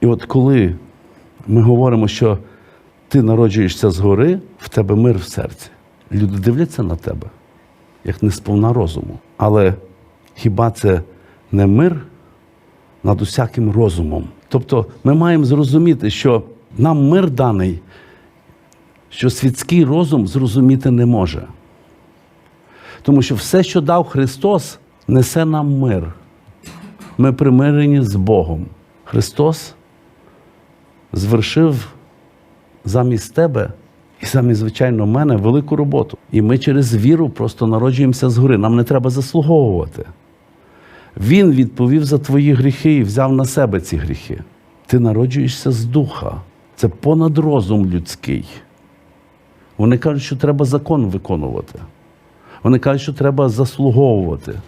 І от коли ми говоримо, що ти народжуєшся згори, в тебе мир в серці. Люди дивляться на тебе, як не сповна розуму. Але хіба це не мир над усяким розумом? Тобто ми маємо зрозуміти, що нам мир даний, що світський розум зрозуміти не може. Тому що все, що дав Христос, несе нам мир. Ми примирені з Богом. Христос звершив замість тебе і замість, звичайно, мене велику роботу. І ми через віру просто народжуємося згори. Нам не треба заслуговувати. Він відповів за твої гріхи і взяв на себе ці гріхи. Ти народжуєшся з духа. Це понад розум людський. Вони кажуть, що треба закон виконувати. Вони кажуть, що треба заслуговувати.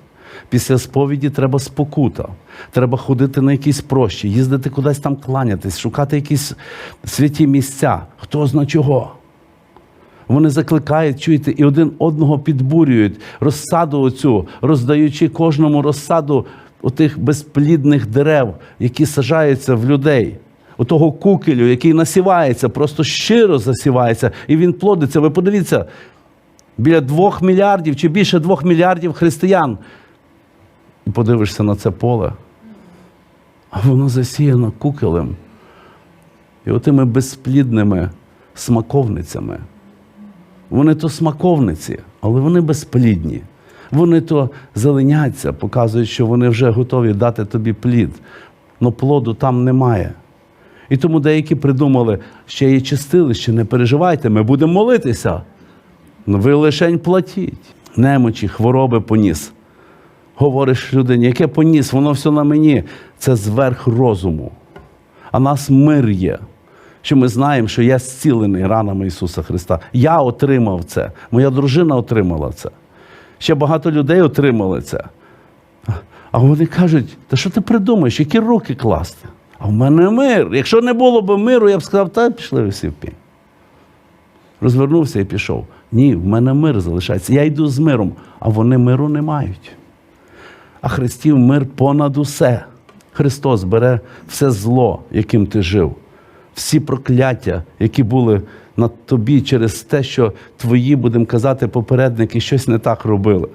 Після сповіді треба спокута. Треба ходити на якісь прощі, їздити кудись там кланятись, шукати якісь святі місця. Хто зна чого. Вони закликають, чуєте, і один одного підбурюють, розсаду оцю, роздаючи кожному розсаду отих безплідних дерев, які сажаються в людей. У того кукелю, який насівається, просто щиро засівається, і він плодиться. Ви подивіться, біля двох мільярдів чи більше двох мільярдів християн. І подивишся на це поле, а воно засіяно кукелем. І отими безплідними смаковницями. Вони то смаковниці, але вони безплідні. Вони то зеленяться, показують, що вони вже готові дати тобі плід. Но плоду там немає. І тому деякі придумали, ще є чистилище, не переживайте, ми будемо молитися. Ви лишень платіть. Немочі, хвороби поніс. Говориш людині, яке поніс, воно все на мені. Це зверх розуму. А нас мир є. Що ми знаємо, що я зцілений ранами Ісуса Христа. Я отримав це. Моя дружина отримала це. Ще багато людей отримали це. А вони кажуть, та що ти придумаєш, які руки класти? А в мене мир. Якщо не було б миру, я б сказав, та пішли ви всі в пінь. Розвернувся і пішов. Ні, в мене мир залишається. Я йду з миром, а вони миру не мають. А Христів мир понад усе. Христос бере все зло, яким ти жив, всі прокляття, які були над тобі через те, що твої, будемо казати, попередники щось не так робили.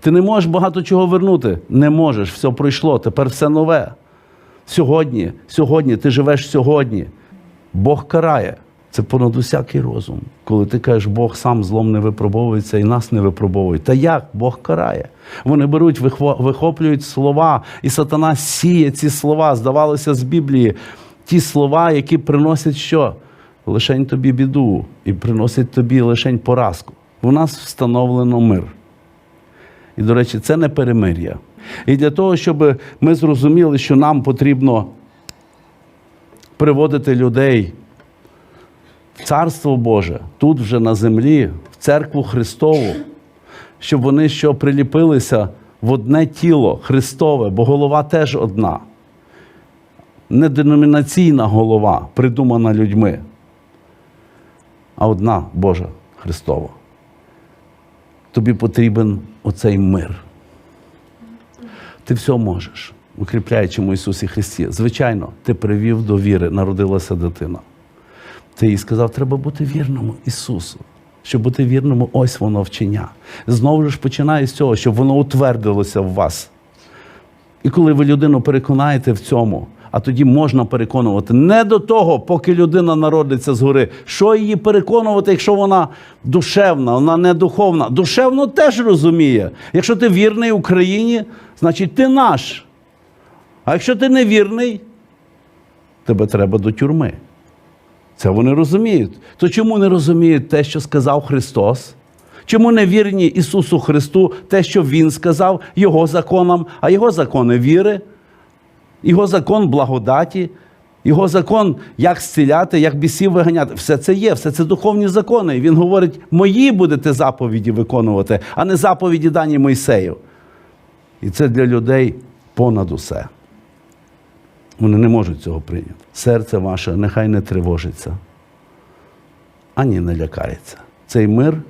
Ти не можеш багато чого вернути. Не можеш, все пройшло, тепер все нове. Сьогодні, сьогодні, ти живеш сьогодні. Бог карає. Це понад усякий розум. Коли ти кажеш, Бог сам злом не випробовується і нас не випробовує. Та як? Бог карає. Вони беруть, вихоплюють слова, і сатана сіє ці слова, здавалося, з Біблії. Ті слова, які приносять що? Лишень тобі біду і приносять тобі лишень поразку. У нас встановлено мир. І, до речі, це не перемир'я. І для того, щоб ми зрозуміли, що нам потрібно приводити людей Царство Боже, тут вже на землі, в церкву Христову, щоб вони що приліпилися в одне тіло Христове, бо голова теж одна. Не деномінаційна голова, придумана людьми, а одна Божа Христова. Тобі потрібен оцей мир. Ти все можеш, укріпляючи Ісусі Христі. Звичайно, ти привів до віри, народилася дитина. Ти їй сказав, треба бути вірному Ісусу. Щоб бути вірному, ось воно вчення. Знову ж починає з цього, щоб воно утвердилося в вас. І коли ви людину переконаєте в цьому, а тоді можна переконувати не до того, поки людина народиться згори. Що її переконувати, якщо вона душевна, вона не духовна. Душевно теж розуміє. Якщо ти вірний Україні, значить ти наш. А якщо ти не вірний, тебе треба до тюрми. Це вони розуміють. То чому не розуміють те, що сказав Христос? Чому не вірні Ісусу Христу те, що Він сказав, Його законам, а Його закони віри, Його закон благодаті, Його закон, як зціляти, як бісів виганяти. Все це є, все це духовні закони. І Він говорить, мої будете заповіді виконувати, а не заповіді дані Мойсею. І це для людей понад усе. Вони не можуть цього прийняти. Серце ваше нехай не тривожиться, ані не лякається. Цей мир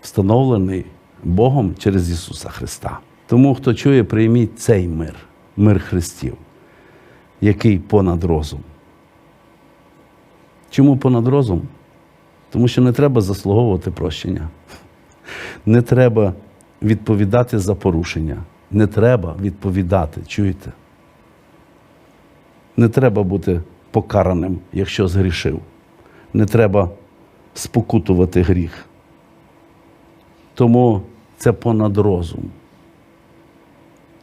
встановлений Богом через Ісуса Христа. Тому, хто чує, прийміть цей мир, мир Христів. який понад розум. Чому понад розум? Тому що не треба заслуговувати прощення. Не треба відповідати за порушення. Не треба відповідати, чуєте? Не треба бути покараним, якщо згрішив. Не треба спокутувати гріх. Тому це понад розум.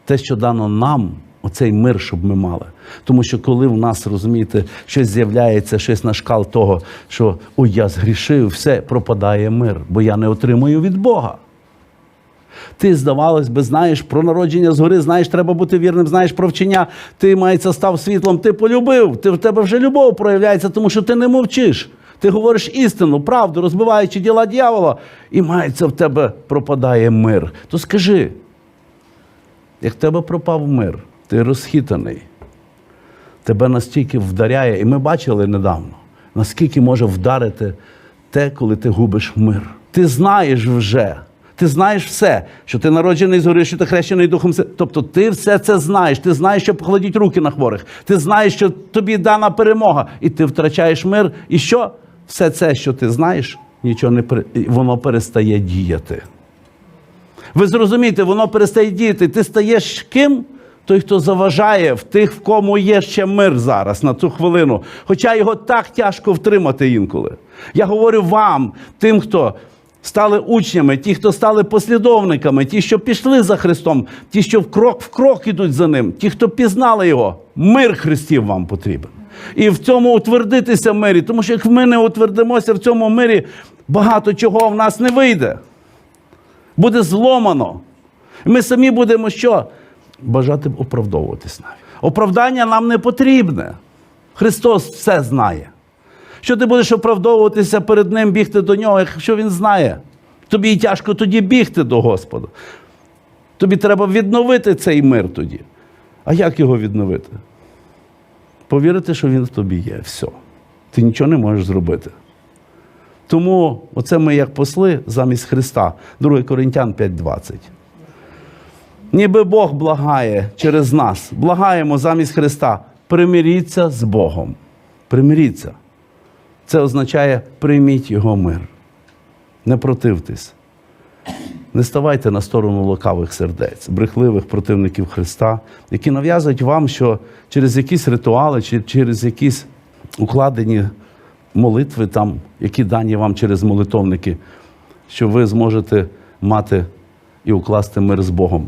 Те, що дано нам, оцей мир, щоб ми мали. Тому що коли в нас, розумієте, щось з'являється, щось на шкал того, що ой, я згрішив, все, пропадає мир, бо я не отримую від Бога. Ти, здавалось би, знаєш про народження згори, знаєш, треба бути вірним, знаєш про вчення, ти мається став світлом, ти полюбив, ти в тебе вже любов проявляється, тому що ти не мовчиш. Ти говориш істину, правду, розбиваючи діла дьявола, і мається в тебе пропадає мир. То скажи, як в тебе пропав мир, ти розхитаний, тебе настільки вдаряє, і ми бачили недавно, наскільки може вдарити те, коли ти губиш мир. Ти знаєш вже, ти знаєш все, що ти народжений згори, що ти хрещений Духом. Тобто ти все це знаєш. Ти знаєш, що покладіть руки на хворих. Ти знаєш, що тобі дана перемога, і ти втрачаєш мир. І що? Все це, що ти знаєш, нічого не воно перестає діяти. Ви зрозумієте, воно перестає діяти. Ти стаєш ким? Той, хто заважає в тих, в кому є ще мир зараз на цю хвилину. Хоча його так тяжко втримати інколи. Я говорю вам, тим, хто стали учнями, ті, хто стали послідовниками, ті, що пішли за Христом, ті, що в крок в крок ідуть за ним, ті, хто пізнали його, мир Христів вам потрібен. І в цьому утвердитися в мирі. Тому що як ми не утвердимося в цьому мирі, багато чого в нас не вийде буде зломано. Ми самі будемо що? Бажати оправдовуватись навіть. Оправдання нам не потрібне. Христос все знає. Що ти будеш оправдовуватися перед Ним, бігти до нього, якщо Він знає? Тобі і тяжко тоді бігти до Господа. Тобі треба відновити цей мир тоді. А як його відновити? Повірити, що він в тобі є. Все. Ти нічого не можеш зробити. Тому оце ми як посли замість Христа. 2 Коринтян 5.20. Ніби Бог благає через нас. Благаємо замість Христа. Примиріться з Богом. Примиріться. Це означає прийміть Його мир. Не противтесь. Не ставайте на сторону лукавих сердець, брехливих противників Христа, які нав'язують вам, що через якісь ритуали чи через якісь укладені молитви, там, які дані вам через молитовники, що ви зможете мати і укласти мир з Богом,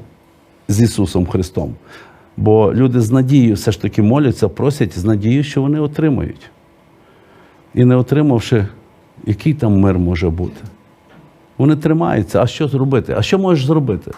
з Ісусом Христом. Бо люди з надією все ж таки моляться, просять з надією, що вони отримають. І не отримавши, який там мир може бути. Вони тримаються. А що зробити? А що можеш зробити?